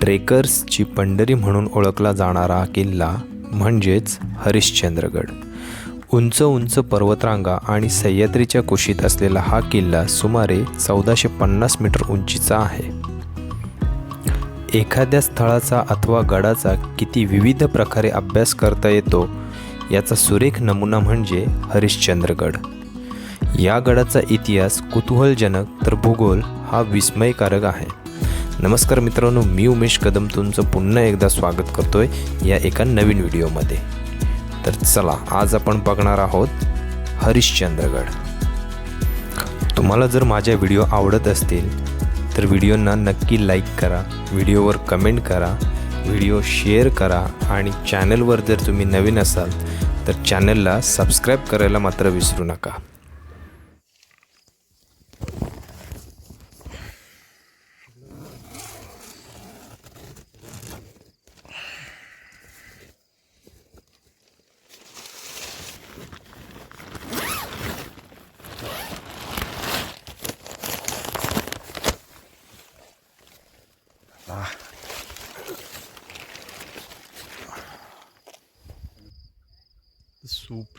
ट्रेकर्सची पंढरी म्हणून ओळखला जाणारा किल्ला म्हणजेच हरिश्चंद्रगड. उंच उंच पर्वतरांगा आणि सह्याद्रीच्या कुशीत असलेला हा किल्ला सुमारे चौदाशे पन्नास मीटर उंचीचा आहे. एखाद्या स्थळाचा अथवा गडाचा किती विविध प्रकारे अभ्यास करता येतो याचा सुरेख नमुना म्हणजे हरिश्चंद्रगड. या गडाचा इतिहास कुतूहलजनक तर भूगोल हा विस्मयकारक आहे. नमस्कार मित्रांनो मी उमेश कदम तुमचं पुन्हा एकदा स्वागत करतोय या एका नवीन व्हिडिओमध्ये. तर चला आज आपण बघणार आहोत हरिश्चंद्रगड. तुम्हाला जर माझ्या व्हिडिओ आवडत असतील तर व्हिडिओंना नक्की लाईक करा व्हिडिओवर कमेंट करा व्हिडिओ शेअर करा आणि चॅनलवर जर तुम्ही नवीन असाल तर चॅनलला सबस्क्राईब करायला मात्र विसरू नका.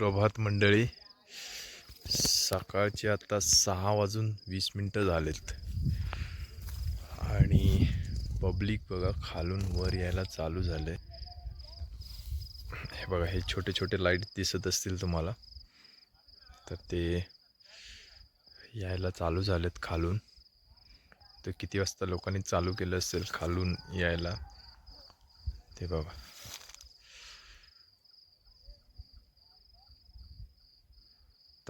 सुप्रभात मंडळी. सकाळचे आता सहा वाजून वीस मिनटं झालेत. आणि पब्लिक बघा खालून वर यायला चालू झाले हे बघा हे छोटे छोटे लाइट दिसत असतील तुम्हाला. तर ते यायला चालू झालेत खालून. तर किती वाजता लोकांनी चालू केलं असेल खालून यायला? ते बघा.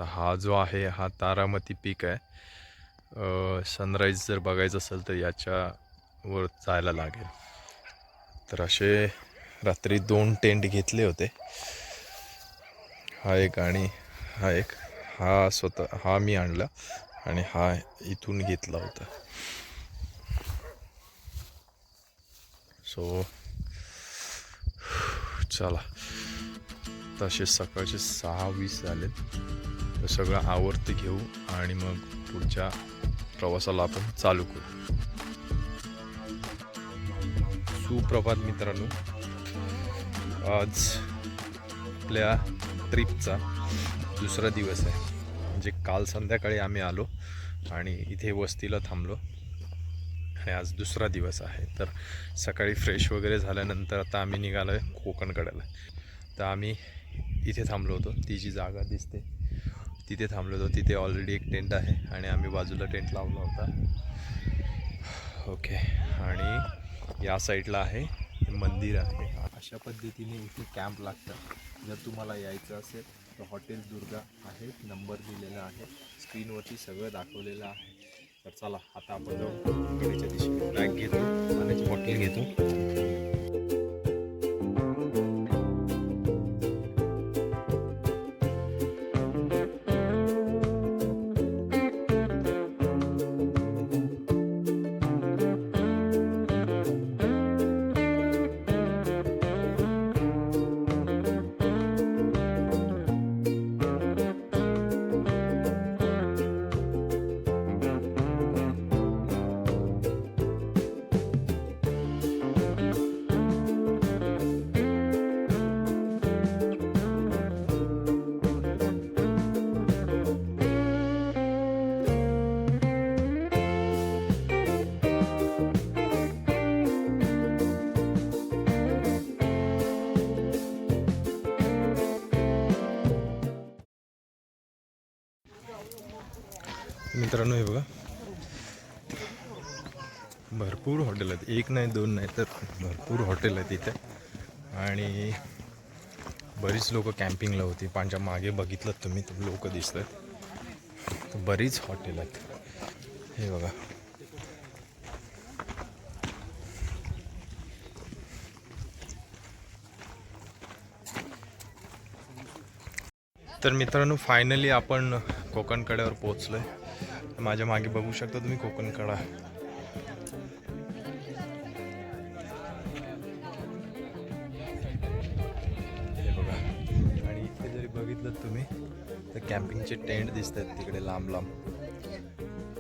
तर हा जो आहे हा तारामती पीक आहे. सनराईज जर बघायचं असेल तर याच्यावर जायला लागेल. तर असे रात्री दोन टेंट घेतले होते. हा एक आणि हा एक. हा स्वतः हा मी आणला आणि हा इथून घेतला होता. सो चला. तसे सकाळचे सहा वीस झालेत. सगळं आवर्त घेऊ आणि मग पुढच्या प्रवासाला आपण चालू करू. सुप्रभात मित्रांनो. आज आपल्या ट्रिपचा दुसरा दिवस आहे. म्हणजे काल संध्याकाळी आम्ही आलो आणि इथे वस्तीला थांबलो. आणि आज दुसरा दिवस आहे. तर सकाळी फ्रेश वगैरे झाल्यानंतर आता आम्ही निघालो आहे कोकणकड्याला तर आम्ही इथे थांबलो होतो. ती जी जागा दिसते तिथे थांबलो होतो. तिथे ऑलरेडी एक टेंट आहे आणि आम्ही बाजूला टेंट लावला होता. ओके आणि या साईडला आहे मंदिर आहे. अशा पद्धतीने इथे कॅम्प लागतात जर तुम्हाला यायचं असेल तर हॉटेल दुर्गा आहे नंबर दिलेला आहे. स्क्रीनवरती सगळं दाखवलेलं आहे. तर चला आता आपण जाऊ. दिशेने. बॅग घेतो आणि हॉटेल घेतो. मित्रांनो हे बघा. भरपूर हॉटेल आहेत. एक नाही दोन नाही तर भरपूर हॉटेल आहेत इथे. आणि बरीच लोक कॅम्पिंगला होती. पांच्या मागे बघितलं तुम्ही तर लोक दिसत आहेत बरीच हॉटेल आहेत. हे बघा. तर मित्रांनो फायनली आपण कोकण कड्यावर पोहोचलो आहे माझ्या मागे बघू शकता तुम्ही कोकण कडा. हे बघा. आणि इथे जरी बघितलं तुम्ही तर कॅम्पिंगचे टेंट दिसत आहेत तिकडे लांब लांब.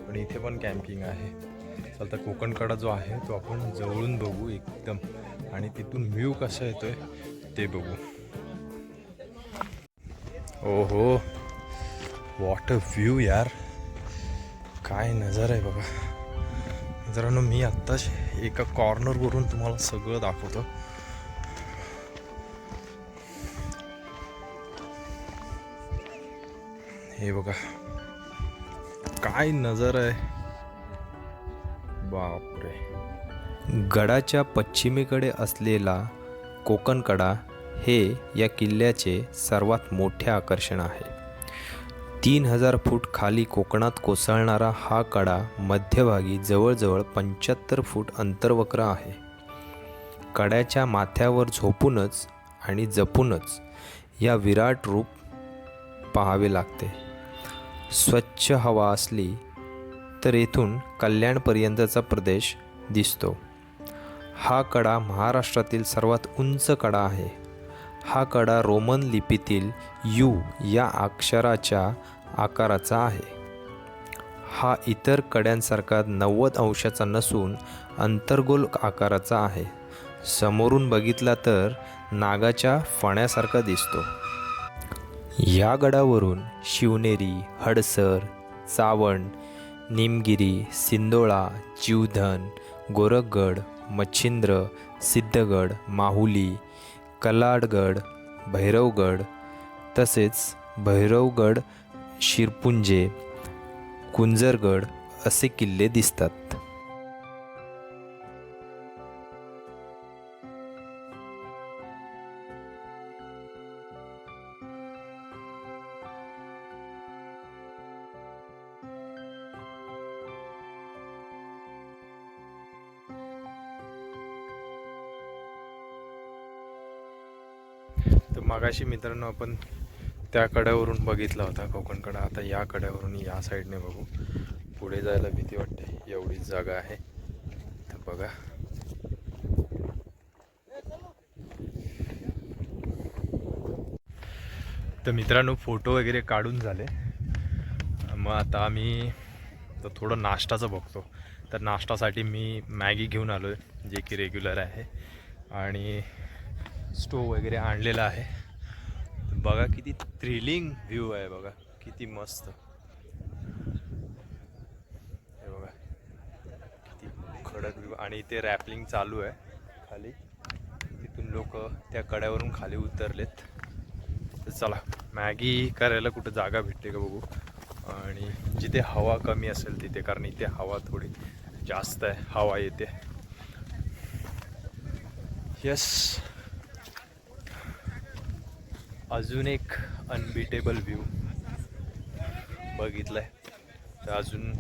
पण इथे पण कॅम्पिंग आहे. चल तर कोकणकडा जो आहे तो आपण जवळून बघू एकदम. आणि तिथून व्ह्यू कसा येतोय ते बघू. ओहो वॉट अ व्ह्यू यार. काय नजर आहे बघा. मित्रांनो मी आत्ताच एका कॉर्नरवरून तुम्हाला सगळं दाखवतो. हे बघा. काय नजर आहे. बापरे. गडाच्या पश्चिमेकडे असलेला कोकणकडा हे या किल्ल्याचे सर्वात मोठे आकर्षण आहे. तीन हजार फूट खाली कोकणात कोसळणारा हा कडा मध्यभागी जवळजवळ पंच्याहत्तर फूट अंतर्वक्र आहे. कड्याच्या माथ्यावर झोपूनच आणि जपूनच या विराट रूप पाहावे लागते. स्वच्छ हवा असली तर येथून कल्याणपर्यंतचा प्रदेश दिसतो. हा कडा महाराष्ट्रातील सर्वात उंच कडा आहे. हा कडा रोमन लिपीतील यू या अक्षराच्या आकाराचा आहे. हा इतर कड्यांसारखा नव्वद अंशाचा नसून अंतर्गोल आकाराचा आहे. समोरून बघितला तर नागाच्या फण्यासारखा दिसतो. या गडावरून शिवनेरी हडसर चावण निमगिरी सिंदोळा जीवधन गोरखगड मच्छिंद्र सिद्धगड माहुली कलाडगड भैरवगड तसेच भैरवगड शिरपुंजे कुंजरगड असे किल्ले दिसतात. मागाशी मित्रांनो आपण त्या कड्यावरून बघितला होता कोकणकडं. आता या कड्यावरून या साईडने बघू. पुढे जायला भीती वाटते. एवढीच जागा आहे. तर बघा. तर मित्रांनो फोटो वगैरे काढून झाले. मग आता आम्ही तर थोडं नाश्ताचं बघतो. तर नाश्तासाठी मी मॅगी घेऊन आलो आहे जे की रेग्युलर आहे. आणि स्टोव वगैरे आणलेला आहे. बघा किती थ्रिलिंग व्ह्यू आहे बघा. किती मस्त. हे बघा. किती खडक व्ह्यू आणि इथे रॅपलिंग चालू आहे. खाली. तिथून लोक त्या कड्यावरून खाली उतरलेत. तर चला मॅगी करायला कुठं जागा भेटते का बघू. आणि जिथे हवा कमी असेल तिथे कारण इथे हवा थोडी जास्त आहे. हवा येते. यस अजून एक अनबिटेबल व्ह्यू बघितलं आहे तर अजून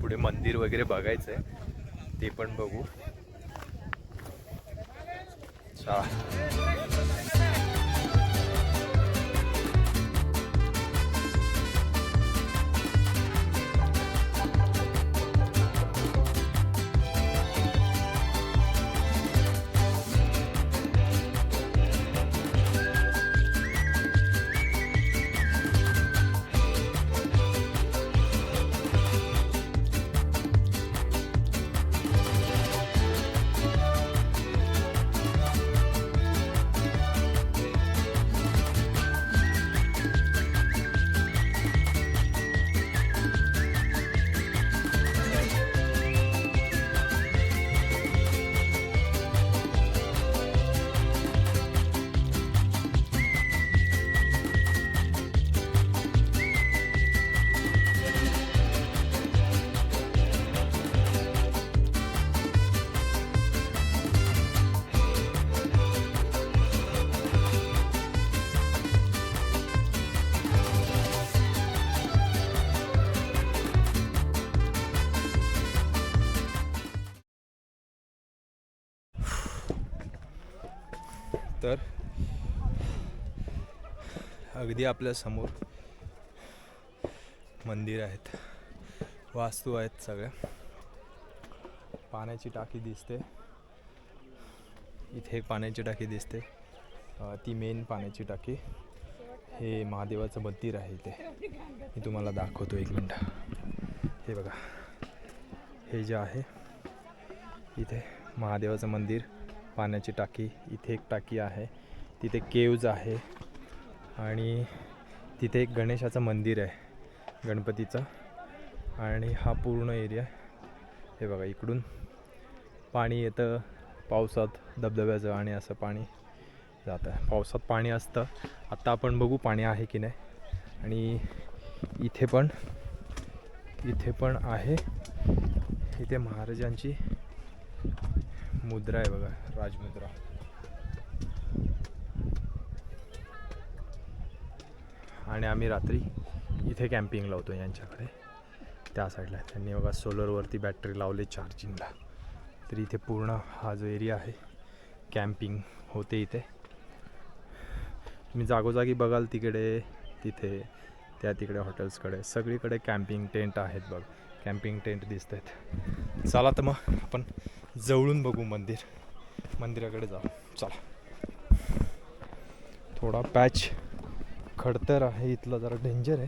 पुढे मंदिर वगैरे बघायचं आहे ते पण बघू. चला अगदी आपल्यासमोर मंदिर आहेत. वास्तू आहेत सगळ्या. पाण्याची टाकी दिसते. इथे एक पाण्याची टाकी दिसते. ती मेन पाण्याची टाकी. हे महादेवाचं मंदिर आहे इथे. मी तुम्हाला दाखवतो एक मिनटं. हे बघा. हे जे आहे इथे महादेवाचं मंदिर. पाण्याची टाकी इथे एक टाकी आहे. तिथे केव्ज आहे. आणि तिथे एक गणेशाचं मंदिर आहे गणपतीचं. आणि हा पूर्ण एरिया हे बघा इकडून पाणी येतं पावसात धबधब्याचं आणि असं पाणी जातं. आहे पावसात पाणी असतं. आत्ता आपण बघू पाणी आहे की नाही. आणि इथे पण इथे पण आहे. इथे महाराजांची मुद्रा आहे बघा राजमुद्रा. आणि आम्ही रात्री इथे कॅम्पिंग लावतो यांच्याकडे. त्या साईडला त्यांनी बघा सोलरवरती बॅटरी लावले चार्जिंगला तर इथे पूर्ण हा जो एरिया आहे कॅम्पिंग होते इथे. तुम्ही जागोजागी बघाल तिकडे तिथे त्या तिकडे हॉटेल्सकडे सगळीकडे कॅम्पिंग टेंट आहेत बघ. कॅम्पिंग टेंट दिसत आहेत चला तर मग आपण जवळून बघू मंदिर. मंदिराकडे जाऊ. चला. थोडा पॅच खडतर आहे इथलं जरा डेंजर आहे.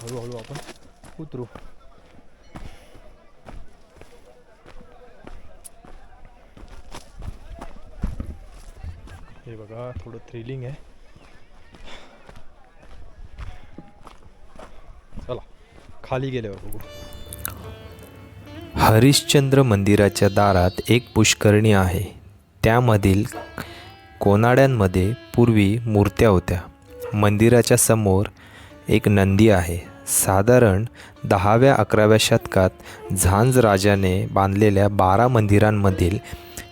हळूहळू आपण उतरू. हे बघा थोडं थ्रिलिंग आहे. चला खाली गेल्यावर बघू. हरिश्चंद्र मंदिराच्या दारात एक पुष्करणी आहे. त्यामधील कोनाड्यांमध्ये पूर्वी मूर्त्या होत्या. मंदिराच्या समोर एक नंदी आहे. साधारण दहाव्या अकराव्या शतकात झांज राजाने बांधलेल्या बारा मंदिरांमधील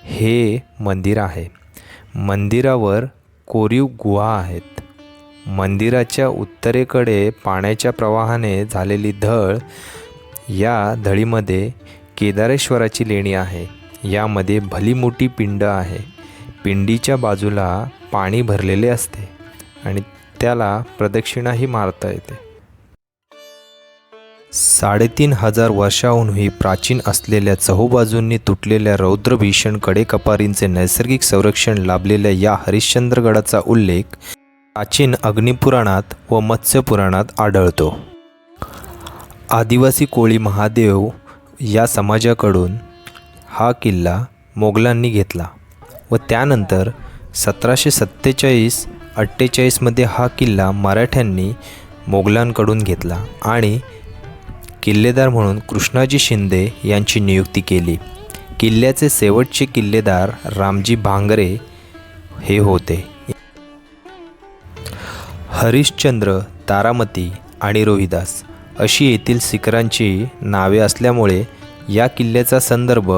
हे मंदिर आहे. मंदिरावर कोरीव गुहा आहेत. मंदिराच्या उत्तरेकडे पाण्याच्या प्रवाहाने झालेली धळ या धडीमध्ये केदारेश्वराची लेणी आहे. यामध्ये भली मोठी पिंड आहे. पिंडीच्या बाजूला पाणी भरलेले असते आणि त्याला प्रदक्षिणाही मारता येते. साडेतीन हजार वर्षाहूनही प्राचीन असलेल्या चहूबाजूंनी तुटलेल्या रौद्रभीषण कडेकपारींचे नैसर्गिक संरक्षण लाभलेल्या या हरिश्चंद्रगडाचा उल्लेख प्राचीन अग्निपुराणात व मत्स्यपुराणात आढळतो. आदिवासी कोळी महादेव या समाजाकडून हा किल्ला मोगलांनी घेतला व त्यानंतर सतराशे सत्तेचाळीस अठ्ठेचाळीसमध्ये हा किल्ला मराठ्यांनी मोगलांकडून घेतला आणि किल्लेदार म्हणून कृष्णाजी शिंदे यांची नियुक्ती केली. किल्ल्याचे शेवटचे किल्लेदार रामजी भांगरे हे होते. हरिश्चंद्र तारामती आणि रोहिदास अशी येथील शिखरांची नावे असल्यामुळे या किल्ल्याचा संदर्भ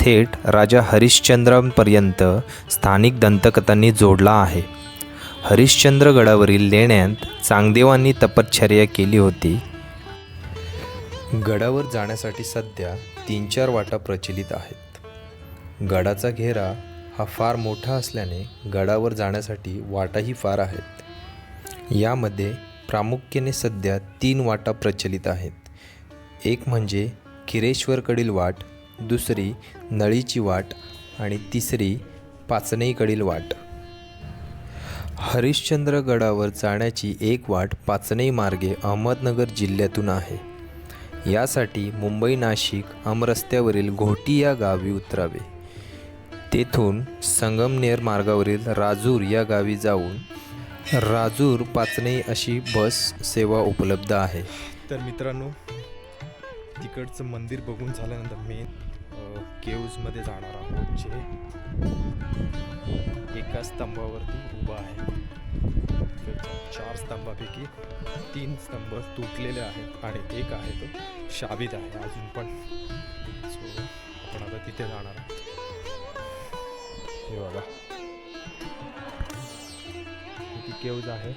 थेट राजा हरिश्चंद्रांपर्यंत स्थानिक दंतकथांनी जोडला आहे. हरिश्चंद्रगडावरील लेण्यांत चांगदेवांनी तपश्चर्या केली होती. गडावर जाण्यासाठी सध्या तीन चार वाटा प्रचलित आहेत. गडाचा घेरा हा फार मोठा असल्याने गडावर जाण्यासाठी वाटाही फार आहेत. यामध्ये प्रामुख्याने सध्या तीन वाटा प्रचलित आहेत. एक म्हणजे किरेश्वरकडील वाट दुसरी नळीची वाट आणि तिसरी पाचनईकडील वाट. हरिश्चंद्रगडावर जाण्याची एक वाट पाचनई मार्गे अहमदनगर जिल्ह्यातून आहे. यासाठी मुंबई नाशिक आमरस्त्यावरील घोटी या गावी उतरावे. तेथून संगमनेर मार्गावरील राजूर या गावी जाऊन राजूर पाचनई अशी बस सेवा उपलब्ध आहे. तर मित्रांनो तिकडचं मंदिर बघून झाल्यानंतर मेन केव्जमध्ये जाणार आहोत. जे एका स्तंभावरती उभा आहे. चार स्तंभापैकी तीन स्तंभ तुटलेले आहेत आणि एक आहे तो शाबित आहे अजून पण. सो आपण आता तिथे जाणार आहोत. हे बघा. ती केव्ज आहे?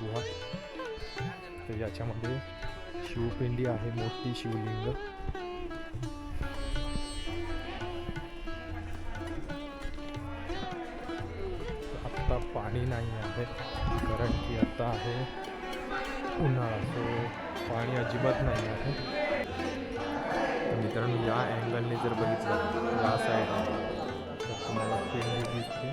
गुहा. तर याच्यामध्ये शिवपिंडी आहे मोठी शिवलिंग. नाही आहे. कारण की आता आहे उन्हाळा सो पाणी अजिबात नाही आहे. मित्रांनो या अँगलने जर बघितलं या साईड तर तुम्हाला पेंडी दिसते.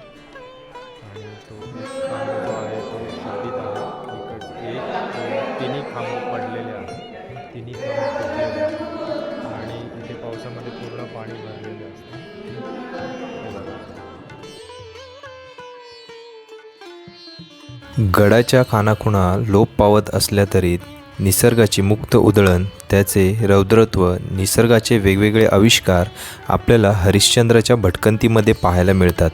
आणि तो एक खांब जो आहे तो शादीत आहे. इकडचे एक तिन्ही खांब पडलेले आहेत. तिन्ही खांब गडाच्या खानाखुणा लोप पावत असल्या तरी निसर्गाची मुक्त उधळण त्याचे रौद्रत्व निसर्गाचे वेगवेगळे आविष्कार आपल्याला हरिश्चंद्राच्या भटकंतीमध्ये पाहायला मिळतात.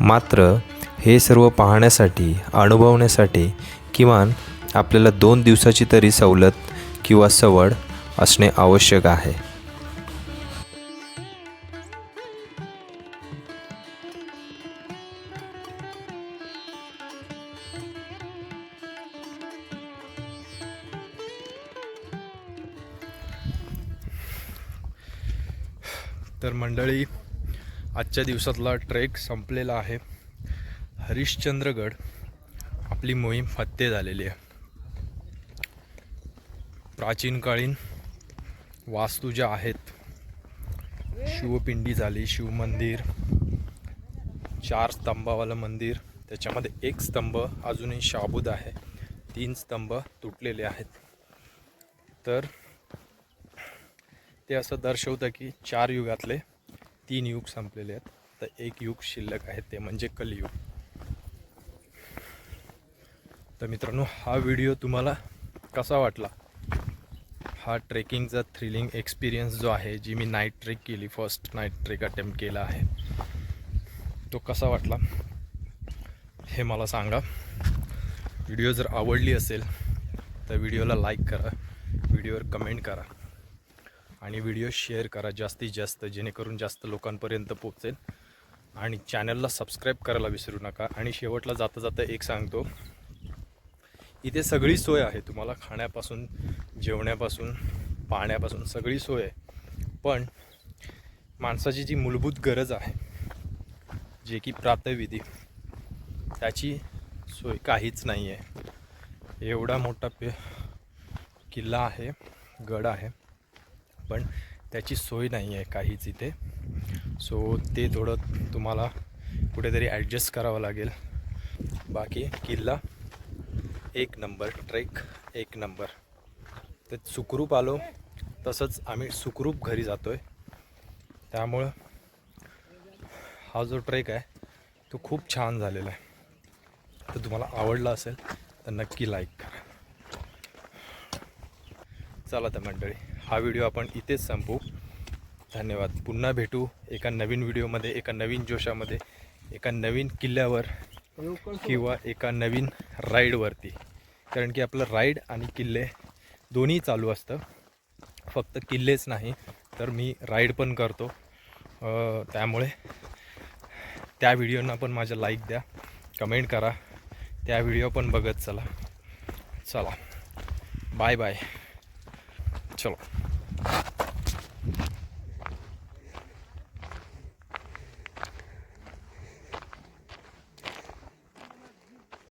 मात्र हे सर्व पाहण्यासाठी अनुभवण्यासाठी किमान आपल्याला दोन दिवसाची तरी सवलत किंवा सवड असणे आवश्यक आहे. आजच्या दिवसातला ट्रेक संपलेला आहे. हरिश्चंद्रगड आपली मोहीम फत्ते झालेली आहे. प्राचीन काळीन वास्तू ज्या आहेत शिवपिंडी झाली शिवमंदिर चार स्तंभावालं मंदिर त्याच्यामध्ये एक स्तंभ अजूनही शाबूद आहे. तीन स्तंभ तुटलेले आहेत. तर ते असं दर्शवतं की चार युगातले तीन युग संपलेले आहेत. तर एक युग शिल्लक आहे ते म्हणजे कलियुग. तर मित्रांनो हा व्हिडिओ तुम्हाला कसा वाटला? हा ट्रेकिंगचा थ्रिलिंग एक्सपिरियन्स जो आहे जी मी नाईट ट्रेक केली फर्स्ट नाईट ट्रेक अटेम्प्ट केला आहे तो कसा वाटला? हे मला सांगा. व्हिडिओ जर आवडली असेल तर व्हिडिओला लाईक करा. व्हिडिओवर कमेंट करा. आणि व्हिडिओ शेअर करा जास्तीत जास्त जेणेकरून जास्त लोकांपर्यंत पोचेल आणि चॅनलला सबस्क्राईब करायला विसरू नका. आणि शेवटला जाता जाता एक सांगतो. इथे सगळी सोय आहे. तुम्हाला खाण्यापासून जेवण्यापासून पाण्यापासून सगळी सोय आहे. पण माणसाची जी मूलभूत गरज आहे जे की प्रातविधी त्याची सोय काहीच नाही आहे एवढा मोठा पे किल्ला आहे गड आहे. पण त्याची सोय नाही आहे काहीच इथे. सो ते थोडं तुम्हाला कुठेतरी ॲडजस्ट करावं लागेल. बाकी किल्ला एक नंबर ट्रेक एक नंबर. तर सुखरूप आलो तसंच आम्ही सुखरूप घरी जातो आहे त्यामुळं हा जो ट्रेक आहे तो खूप छान झालेला आहे. तर तुम्हाला आवडला असेल तर नक्की लाईक करा. चला तर मंडळी. हा व्हिडिओ आपण इथेच संपू धन्यवाद. पुन्हा भेटू एका नवीन व्हिडिओमध्ये एका नवीन जोशामध्ये एका नवीन किल्ल्यावर किंवा एका नवीन राईडवरती. कारण की आपलं राईड आणि किल्ले दोन्ही चालू असतं. फक्त किल्लेच नाही तर मी राईड पण करतो. त्यामुळे त्या व्हिडिओंना पण माझ्या लाईक द्या कमेंट करा त्या व्हिडिओ पण बघत चला. चला. Bye bye. चलो.